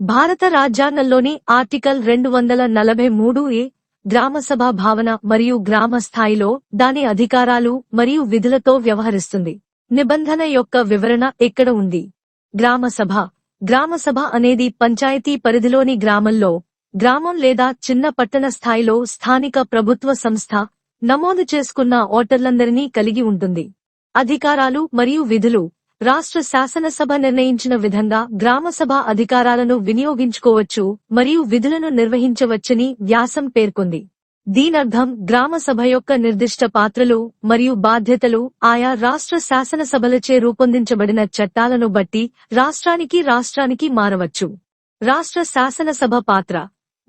భారత రాజ్యాంగంలోని ఆర్టికల్ రెండు వందల నలభై మూడు ఏ గ్రామసభ భావన మరియు గ్రామ స్థాయిలో దాని అధికారాలు మరియు విధులతో వ్యవహరిస్తుంది. నిబంధన యొక్క వివరణ ఎక్కడ ఉంది? గ్రామసభ. గ్రామసభ అనేది పంచాయతీ పరిధిలోని గ్రామంలో గ్రామం లేదా చిన్న పట్టణ స్థాయిలో స్థానిక ప్రభుత్వ సంస్థ నమోదు చేసుకున్న ఓటర్లందరినీ కలిగి ఉంటుంది. అధికారాలు మరియు విధులు. రాష్ట్ర శాసనసభ నిర్ణయించిన విధంగా గ్రామసభ అధికారాలను వినియోగించుకోవచ్చు మరియు విధులను నిర్వహించవచ్చని వ్యాసం పేర్కొంది. దీనర్థం గ్రామసభ యొక్క నిర్దిష్ట పాత్రలు మరియు బాధ్యతలు ఆయా రాష్ట్ర శాసనసభలచే రూపొందించబడిన చట్టాలను బట్టి రాష్ట్రానికి రాష్ట్రానికి మారవచ్చు. రాష్ట్ర శాసనసభ పాత్ర.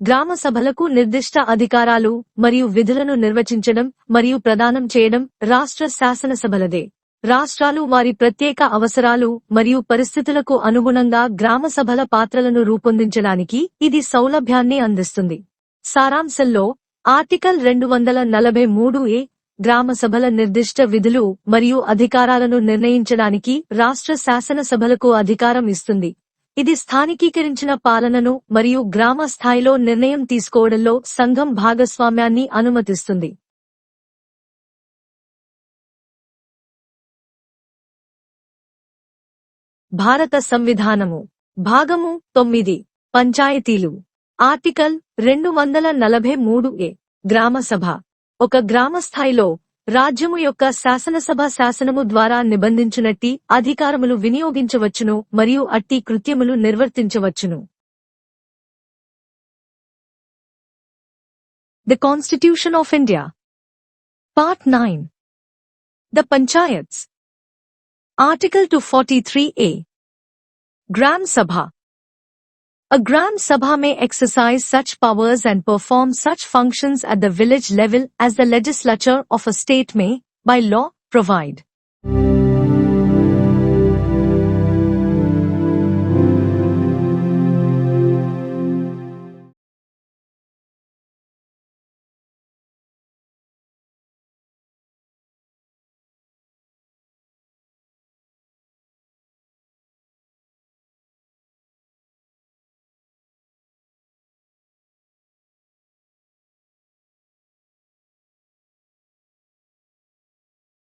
గ్రామ సభలకు నిర్దిష్ట అధికారాలు మరియు విధులను నిర్వచించడం మరియు ప్రదానం చేయడం రాష్ట్ర శాసనసభలదే. రాష్ట్రాలు వారి ప్రత్యేక అవసరాలు మరియు పరిస్థితులకు అనుగుణంగా గ్రామ సభల పాత్రలను రూపొందించడానికి ఇది సౌలభ్యాన్ని అందిస్తుంది. సారాంశంలో ఆర్టికల్ రెండు వందల నలభై మూడు ఏ గ్రామ సభల నిర్దిష్ట విధులు మరియు అధికారాలను నిర్ణయించడానికి రాష్ట్ర శాసనసభలకు అధికారం ఇస్తుంది. ఇది స్థానికీకరించిన పాలనను మరియు గ్రామ స్థాయిలో నిర్ణయం తీసుకోవడంలో సంఘం భాగస్వామ్యాన్ని అనుమతిస్తుంది. భారత సంవిధానము. భాగము తొమ్మిది. పంచాయతీలు. ఆర్టికల్ రెండు వందల నలభై మూడు ఏ. గ్రామసభ. ఒక గ్రామ స్థాయిలో రాజ్యము యొక్క శాసనసభ శాసనము ద్వారా నిబంధించినట్టి అధికారములు వినియోగించవచ్చును మరియు అట్టి కృత్యములు నిర్వర్తించవచ్చును. The constitution of India part nine the panchayats Article 243A Gram Sabha A Gram Sabha may exercise such powers and perform such functions at the village level as the legislature of a state may, by law, provide.